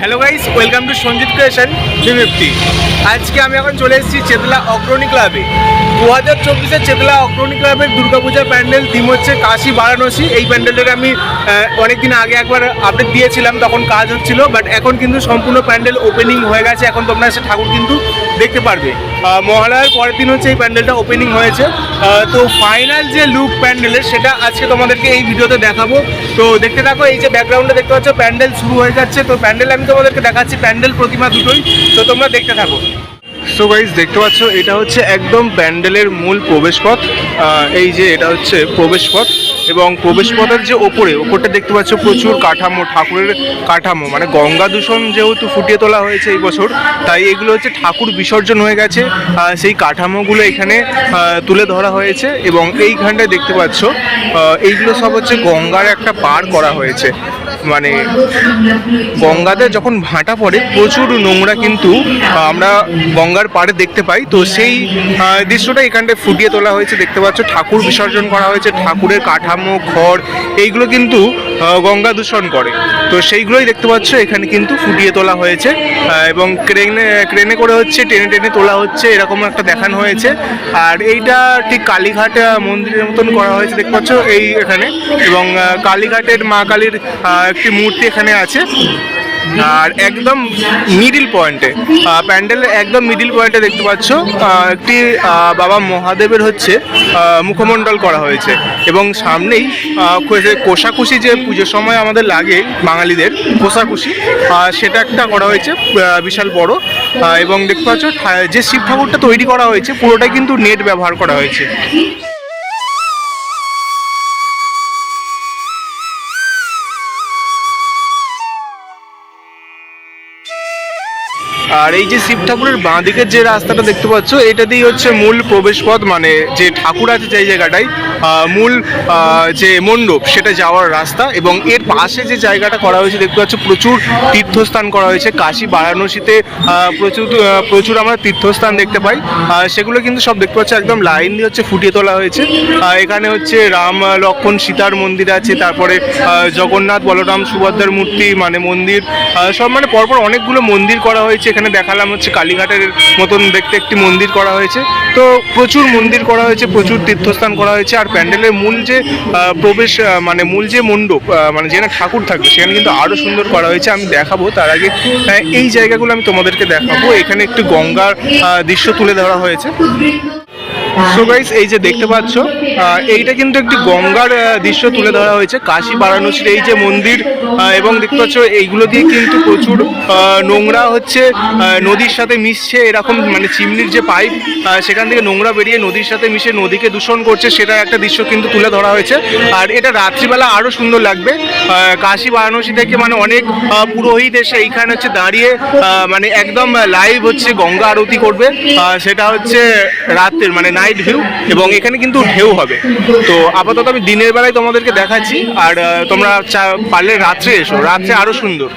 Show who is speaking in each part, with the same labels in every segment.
Speaker 1: Hello guys welcome to Sanjit creation fifty আজকে আমি এখন চলে এসেছি চেতলা অগ্রণী ক্লাবে দু হাজার চব্বিশে চেতলা অগ্রণী ক্লাবের দুর্গাপূজার প্যান্ডেল থিম হচ্ছে কাশি বারাণসী। এই প্যান্ডেলটাকে আমি অনেকদিন আগে একবার আপডেট দিয়েছিলাম, তখন কাজ হচ্ছিল বাট এখন কিন্তু সম্পূর্ণ প্যান্ডেল ওপেনিং হয়ে গেছে। এখন তোমরা এসে ঠাকুর কিন্তু দেখতে পারবে। মহালয়ার পরের দিন হচ্ছে এই প্যান্ডেলটা ওপেনিং হয়েছে। তো ফাইনাল যে লুক প্যান্ডেলের সেটা আজকে তোমাদেরকে এই ভিডিওতে দেখাবো। তো দেখতে থাকো, এই যে ব্যাকগ্রাউন্ডে দেখতে পাচ্ছ, প্যান্ডেল শুরু হয়ে যাচ্ছে। তো প্যান্ডেল আমি তোমাদেরকে দেখাচ্ছি, প্যান্ডেল প্রতিমা দুটোই। তো তোমরা দেখতে থাকো। সো গাইজ দেখতে পাচ্ছ, এটা হচ্ছে একদম প্যান্ডেলের মূল প্রবেশপথ। এই যে এটা হচ্ছে প্রবেশপথ এবং প্রবেশপথের যে ওপরে, ওপরটা দেখতে পাচ্ছ, প্রচুর কাঠামো, ঠাকুরের কাঠামো মানে গঙ্গা দূষণ যেহেতু ফুটিয়ে তোলা হয়েছে এই বছর, তাই এগুলো হচ্ছে ঠাকুর বিসর্জন হয়ে গেছে। সেই কাঠামোগুলো এখানে তুলে ধরা হয়েছে এবং এইখানটায় দেখতে পাচ্ছ এইগুলো সব হচ্ছে গঙ্গার একটা পার করা হয়েছে। মানে গঙ্গাতে যখন ভাঁটা পড়ে, প্রচুর নোংরা কিন্তু আমরা গঙ্গার পাড়ে দেখতে পাই। তো সেই দৃশ্যটা এখানটায় ফুটিয়ে তোলা হয়েছে, দেখতে পাচ্ছ, ঠাকুর বিসর্জন করা হয়েছে, ঠাকুরের কাঠামো, ঘর, এইগুলো কিন্তু গঙ্গা দূষণ করে। তো সেইগুলোই দেখতে পাচ্ছ, এখানে কিন্তু ফুটিয়ে তোলা হয়েছে এবং ক্রেনে ক্রেনে করে হচ্ছে, টেনে টেনে তোলা হচ্ছে, এরকম একটা দেখানো হয়েছে। আর এইটা ঠিক কালীঘাট মন্দিরের মতন করা হয়েছে, দেখতে পাচ্ছ, এই এখানে। এবং কালীঘাটের মা কালীর একটি মূর্তি এখানে আছে। আর একদম মিডিল পয়েন্টে প্যান্ডেলের একদম মিডিল পয়েন্টে দেখতে পাচ্ছ একটি বাবা মহাদেবের হচ্ছে মুখমণ্ডল করা হয়েছে। এবং সামনেই কোষাকুষি যে পুজোর সময় আমাদের লাগে বাঙালিদের, কোষাকুষি সেটা একটা করা হয়েছে বিশাল বড়। এবং দেখতে পাচ্ছ যে শিব ঠাকুরটা তৈরি করা হয়েছে, পুরোটাই কিন্তু নেট ব্যবহার করা হয়েছে। আর এই যে শিব ঠাকুরের বাঁ দিকের যে রাস্তাটা দেখতে পাচ্ছ এটা দিয়েই হচ্ছে মূল প্রবেশপথ মানে যে ঠাকুর আছে যে জায়গাটায় মূল যে মণ্ডপ সেটা যাওয়ার রাস্তা এবং এর পাশে যে জায়গাটা করা হয়েছে দেখতে পাচ্ছ প্রচুর তীর্থস্থান করা হয়েছে কাশী বারাণসীতে প্রচুর প্রচুর আমরা তীর্থস্থান দেখতে পাই সেগুলো কিন্তু সব দেখতে পাচ্ছ একদম লাইন দিয়ে হচ্ছে ফুটিয়ে তোলা হয়েছে এখানে হচ্ছে রাম আহ, লক্ষ্মণ সীতার মন্দির আছে তারপরে জগন্নাথ বলরাম সুভদ্রার মূর্তি মানে মন্দির সব মানে পরপর অনেকগুলো মন্দির করা হয়েছে এখানে দেখালাম হচ্ছে কালীঘাটের মতন দেখতে একটি মন্দির করা হয়েছে। তো প্রচুর মন্দির করা হয়েছে, প্রচুর তীর্থস্থান করা হয়েছে। আর প্যান্ডেলের মূল যে প্রবেশ মানে মূল যে মণ্ডপ মানে যেখানে ঠাকুর থাকবে, সেখানে কিন্তু আরও সুন্দর করা হয়েছে, আমি দেখাবো। তার আগে এই জায়গাগুলো আমি তোমাদেরকে দেখাবো। এখানে একটি গঙ্গার দৃশ্য তুলে ধরা হয়েছে। সো গাইস এই যে দেখতে পাচ্ছ এইটা কিন্তু একটি গঙ্গার দৃশ্য তুলে ধরা হয়েছে। কাশী বারাণসীর এই যে মন্দির এবং দেখতে পাচ্ছ এইগুলো দিয়ে কিন্তু প্রচুর নোংরা হচ্ছে নদীর সাথে মিশছে এরকম মানে চিমনির যে পাইপ সেখান থেকে নোংরা বেরিয়ে নদীর সাথে মিশে নদীকে দূষণ করছে সেটা একটা দৃশ্য কিন্তু তুলে ধরা হয়েছে। আর এটা রাত্রিবেলা আরও সুন্দর লাগবে। আহ, কাশী বারাণসী থেকে মানে অনেক পুরোহিত এসে এইখানে হচ্ছে দাঁড়িয়ে আহ, মানে একদম লাইভ হচ্ছে গঙ্গা আরতি করবে। আহ, সেটা হচ্ছে রাতের মানে নাইট ভিউ এবং এখানে কিন্তু ঢেউ হবে। তো আপাতত আমি দিনের বেলায় তোমাদেরকে দেখাচ্ছি, আর তোমরা পারলে রাত্রে এসো, রাত্রে আরও সুন্দর।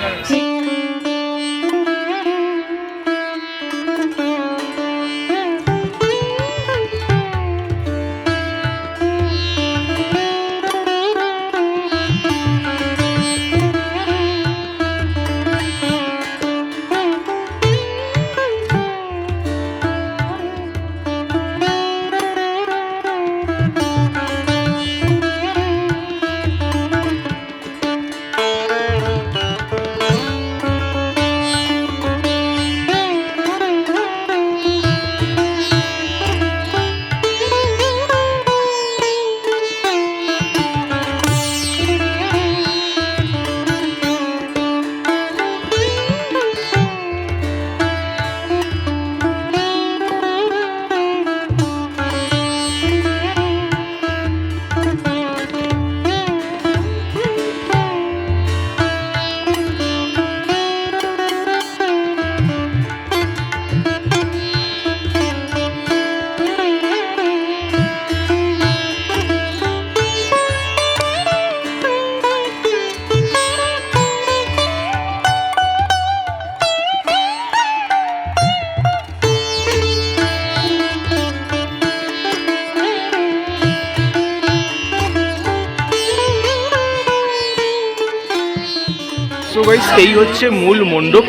Speaker 1: গাইস এই হচ্ছে মূল মণ্ডপ।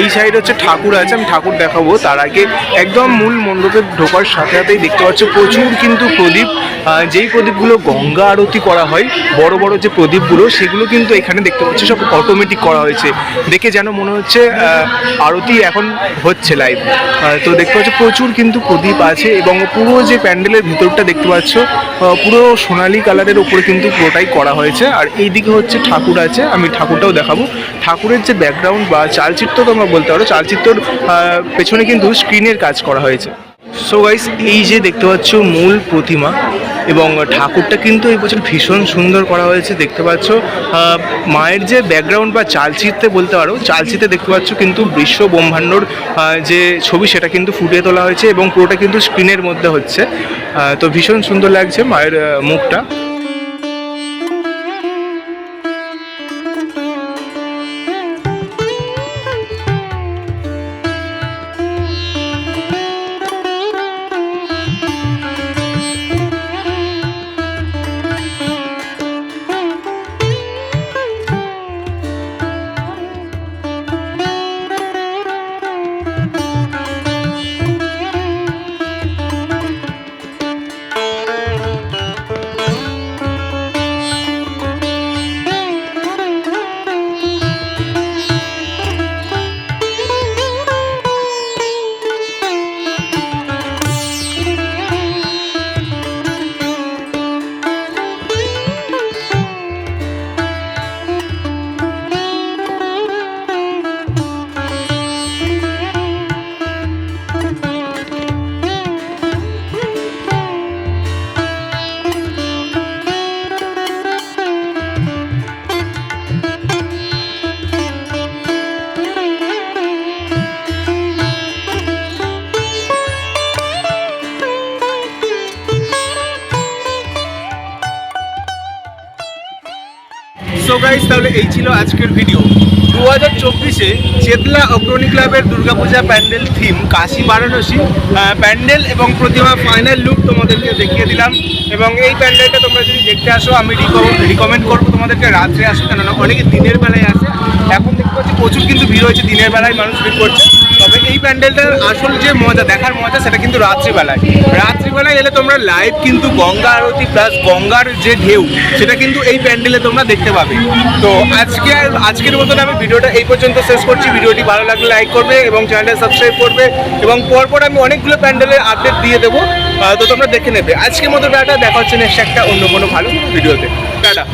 Speaker 1: এই সাইড হচ্ছে ঠাকুর আছে, আমি ঠাকুর দেখাবো। তার আগে একদম মূল মণ্ডপে ঢোকার সাথে সাথেই দেখতে পাচ্ছ, প্রচুর কিন্তু প্রদীপ। যেই প্রদীপগুলো গঙ্গা আরতি করা হয়, বড় বড় যে প্রদীপগুলো, সেগুলো কিন্তু এখানে দেখতে পাচ্ছ, সব অটোমেটিক করা হয়েছে। দেখে যেন মনে হচ্ছে আরতি এখন হচ্ছে লাইভ তো দেখতে পাচ্ছ, প্রচুর কিন্তু প্রদীপ আছে এবং পুরো যে প্যান্ডেলের ভিতরটা দেখতে পাচ্ছ পুরো সোনালি কালারের উপরে কিন্তু পুরোটাই করা হয়েছে। আর এইদিকে হচ্ছে ঠাকুর আছে, আমি ঠাকুরটাও দেখাবো। ঠাকুরের যে ব্যাকগ্রাউন্ড বা চালচিত্র তোমরা বলতে পারো, চালচিত্রর পেছনে কিন্তু স্ক্রিনের কাজ করা হয়েছে। সো গাইস এই যে দেখতে পাচ্ছ মূল প্রতিমা এবং ঠাকুরটা কিন্তু এই বছর ভীষণ সুন্দর করা হয়েছে, দেখতে পাচ্ছ মায়ের যে ব্যাকগ্রাউন্ড বা চালচিত্রে বলতে পারো, চালচিত্রে দেখতে পাচ্ছ কিন্তু বিশ্ব ব্রহ্মাণ্ডর যে ছবি সেটা কিন্তু ফুটিয়ে তোলা হয়েছে এবং পুরোটা কিন্তু স্ক্রিনের মধ্যে হচ্ছে। তো ভীষণ সুন্দর লাগছে মায়ের মুখটা। সো গাইস তাহলে এই ছিল আজকের ভিডিও দু হাজার চব্বিশে চেতলা অগ্রণী ক্লাবের দুর্গাপূজা প্যান্ডেল থিম কাশী বারাণসী। প্যান্ডেল এবং প্রতিমা ফাইনাল লুক তোমাদেরকে দেখিয়ে দিলাম। এবং এই প্যান্ডেলটা তোমরা যদি দেখতে আসো, আমি রিকমেন্ড করব তোমাদেরকে রাত্রে আসো, কেননা অনেকে দিনের বেলায় আসে। এখন দেখতে পাচ্ছি প্রচুর কিন্তু ভিড় হয়েছে, দিনের বেলায় মানুষ ভিড় করছে। এই প্যান্ডেলটার আসল যে মজা, দেখার মজা সেটা কিন্তু রাত্রিবেলায়। রাত্রিবেলায় এলে তোমরা লাইভ কিন্তু গঙ্গা আরতি প্লাস গঙ্গার যে ঢেউ, সেটা কিন্তু এই প্যান্ডেলে তোমরা দেখতে পাবে। তো আজকে আজকের মতন আমি ভিডিওটা এই পর্যন্ত শেষ করছি। ভিডিওটি ভালো লাগলে লাইক করবে এবং চ্যানেলটা সাবস্ক্রাইব করবে এবং পরপর আমি অনেকগুলো প্যান্ডেলের আপডেট দিয়ে দেবো। তো তোমরা দেখে নেবে। আজকের মতো টাটা, দেখা হচ্ছে নেক্সট একটা অন্য কোনো ভালো ভিডিওতে টাটা।